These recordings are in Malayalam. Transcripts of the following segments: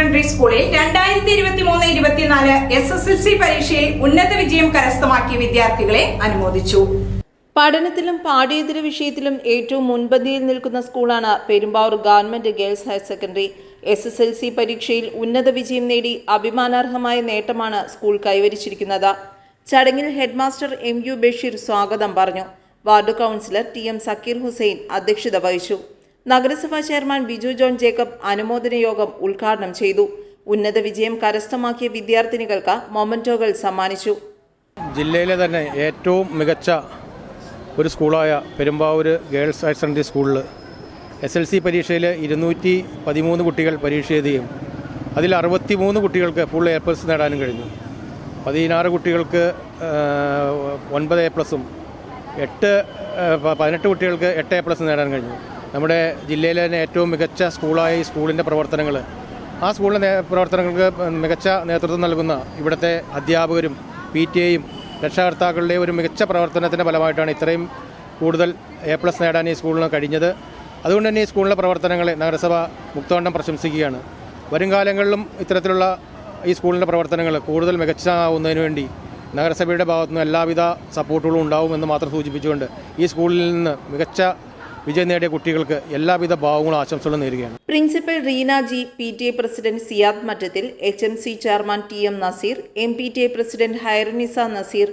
സെക്കൻഡറി സ്കൂളിൽ രണ്ടായിരത്തി ഇരുപത്തി മൂന്ന് ഇരുപത്തിനാല് എസ് എസ് എൽ സി പരീക്ഷയിൽ ഉന്നത വിജയം കരസ്ഥമാക്കിയ വിദ്യാർത്ഥികളെ അനുമോദിച്ചു. പഠനത്തിലും പാഠ്യേതര വിഷയത്തിലും ഏറ്റവും മുൻപന്തിയിൽ നിൽക്കുന്ന സ്കൂളാണ് Perumbavoor government girls higher secondary. S S L C പരീക്ഷയിൽ ഉന്നത വിജയം നേടി അഭിമാനാർഹമായ നേട്ടമാണ് സ്കൂൾ കൈവരിച്ചിരിക്കുന്നത്. ചടങ്ങിൽ ഹെഡ്മാസ്റ്റർ എം യു ബഷീർ സ്വാഗതം പറഞ്ഞു. Ward councillor T M Sakkeer Hussain അധ്യക്ഷത വഹിച്ചു. നഗരസഭാ ചെയർമാൻ ബിജു ജോൺ ജേക്കബ് അനുമോദന യോഗം ഉദ്ഘാടനം ചെയ്തു. ഉന്നത വിജയം കരസ്ഥമാക്കിയ വിദ്യാർത്ഥിനികൾക്ക് മൊമന്റോകൾ സമ്മാനിച്ചു. ജില്ലയിലെ തന്നെ ഏറ്റവും മികച്ച ഒരു സ്കൂളായ പെരുമ്പാവൂർ ഗേൾസ് ഹയർ സെക്കൻഡറി സ്കൂളിൽ എസ് എൽ സി പരീക്ഷയിൽ ഇരുന്നൂറ്റി പതിമൂന്ന് കുട്ടികൾ പരീക്ഷ എഴുതുകയും അതിൽ അറുപത്തി മൂന്ന് കുട്ടികൾക്ക് ഫുൾ എ പ്ലസ് നേടാനും കഴിഞ്ഞു. പതിനാറ് കുട്ടികൾക്ക് ഒൻപത് എ പ്ലസും എട്ട് പതിനെട്ട് കുട്ടികൾക്ക് എട്ട് എ പ്ലസ് നേടാൻ കഴിഞ്ഞു. നമ്മുടെ ജില്ലയിലെ തന്നെ ഏറ്റവും മികച്ച സ്കൂളായ ഈ സ്കൂളിന്റെ പ്രവർത്തനങ്ങൾ. ആ സ്കൂളിലെ പ്രവർത്തനങ്ങൾക്ക് മികച്ച നേതൃത്വം നൽകുന്ന ഇവിടുത്തെ അധ്യാപകരും പി ടി എയും രക്ഷകർത്താക്കളുടെ ഒരു മികച്ച പ്രവർത്തനത്തിന്റെ ഫലമായിട്ടാണ് ഇത്രയും കൂടുതൽ എ പ്ലസ് നേടാൻ ഈ സ്കൂളിന് കഴിഞ്ഞത്. അതുകൊണ്ട് തന്നെ ഈ സ്കൂളിലെ പ്രവർത്തനങ്ങളെ നഗരസഭ മുക്തവണ്ണം പ്രശംസിക്കുകയാണ്. വരും കാലങ്ങളിലും ഇത്തരത്തിലുള്ള ഈ സ്കൂളിന്റെ പ്രവർത്തനങ്ങൾ കൂടുതൽ മികച്ചതാവുന്നതിന് വേണ്ടി നഗരസഭയുടെ ഭാഗത്തുനിന്ന് എല്ലാവിധ സപ്പോർട്ടുകളും ഉണ്ടാവുമെന്ന് മാത്രം സൂചിപ്പിച്ചുകൊണ്ട് ഈ സ്കൂളിൽ നിന്ന് മികച്ച വിജയം നേടിയ കുട്ടികൾക്ക് എല്ലാവിധ ഭാവങ്ങളും ആശംസകളും നേരുകയാണ്. Principal Reena G P T A president Siyad Mattathil H M C chairman T M Nazeer M P T A president Hairunisa Nazeer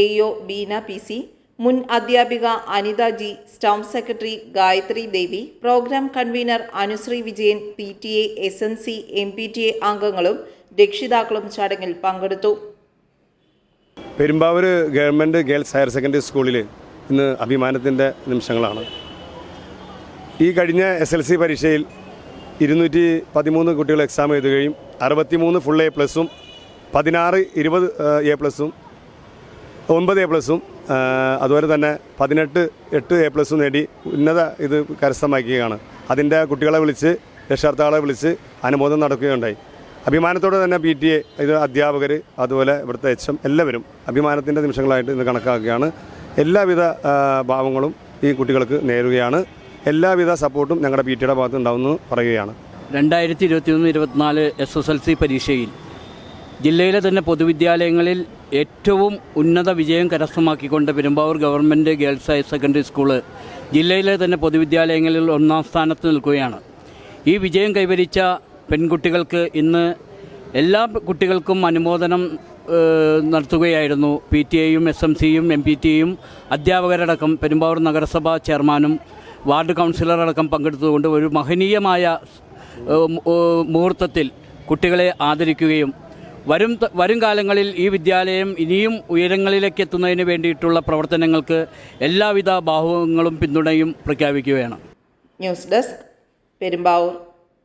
A O Beena P C മുൻ അധ്യാപിക Anitha G staff secretary Gayathri Devi programme convener Anusree Vijayan P T A S N C M P T A അംഗങ്ങളും രക്ഷിതാക്കളും ചടങ്ങിൽ പങ്കെടുത്തു. Perumbavoor government girls higher secondary സ്കൂളിൽ ഇന്ന് അഭിമാനത്തിന്റെ നിമിഷങ്ങളാണ്. ഈ കഴിഞ്ഞ എസ് എൽ സി പരീക്ഷയിൽ ഇരുന്നൂറ്റി പതിമൂന്ന് കുട്ടികൾ എക്സാം എഴുതുകയും അറുപത്തിമൂന്ന് ഫുൾ എ പ്ലസും പതിനാറ് ഇരുപത് എ പ്ലസും ഒൻപത് എ പ്ലസും അതുപോലെ തന്നെ പതിനെട്ട് എട്ട് എ പ്ലസും നേടി ഉന്നത ഇത് കരസ്ഥമാക്കുകയാണ്. അതിന്റെ കുട്ടികളെ വിളിച്ച് രക്ഷാർത്ഥികളെ വിളിച്ച് അനുമോദനം നടക്കുകയുണ്ടായി. അഭിമാനത്തോടെ തന്നെ പി ടി എ ഇത് അധ്യാപകർ അതുപോലെ ഇവിടുത്തെ എച്ച് എം എല്ലാവരും അഭിമാനത്തിന്റെ നിമിഷങ്ങളായിട്ട് ഇന്ന് കണക്കാക്കുകയാണ്. എല്ലാവിധ ഭാവങ്ങളും ഈ കുട്ടികൾക്ക് നേരുകയാണ്. എല്ലാവിധ സപ്പോർട്ടും ഞങ്ങളുടെ പി ടിയുടെ ഭാഗത്ത് ഉണ്ടാവുമെന്ന് പറയുകയാണ്. രണ്ടായിരത്തി ഇരുപത്തിയൊന്ന് ഇരുപത്തിനാല് എസ് എസ് എൽ സി പരീക്ഷയിൽ ജില്ലയിലെ തന്നെ പൊതുവിദ്യാലയങ്ങളിൽ ഏറ്റവും ഉന്നത വിജയം കരസ്ഥമാക്കിക്കൊണ്ട് Perumbavoor government girls higher secondary school ജില്ലയിലെ തന്നെ പൊതുവിദ്യാലയങ്ങളിൽ ഒന്നാം സ്ഥാനത്ത് നിൽക്കുകയാണ്. ഈ വിജയം കൈവരിച്ച പെൺകുട്ടികൾക്ക് ഇന്ന് എല്ലാ കുട്ടികൾക്കും അനുമോദനം നടത്തുകയായിരുന്നു. പി ടി എയും എസ് എം സിയും എം പി ടിയും അധ്യാപകരടക്കം പെരുമ്പാവൂർ നഗരസഭാ ചെയർമാനും വാർഡ് കൗൺസിലർ അടക്കം പങ്കെടുത്തുകൊണ്ട് ഒരു മഹനീയമായ മുഹൂർത്തത്തിൽ കുട്ടികളെ ആദരിക്കുകയും വരും വരും കാലങ്ങളിൽ ഈ വിദ്യാലയം ഇനിയും ഉയരങ്ങളിലേക്ക് എത്തുന്നതിന് വേണ്ടിയിട്ടുള്ള പ്രവർത്തനങ്ങൾക്ക് എല്ലാവിധ ബാഹുവങ്ങളും പിന്തുണയും പ്രഖ്യാപിക്കുകയാണ്. News desk Perumbavoor.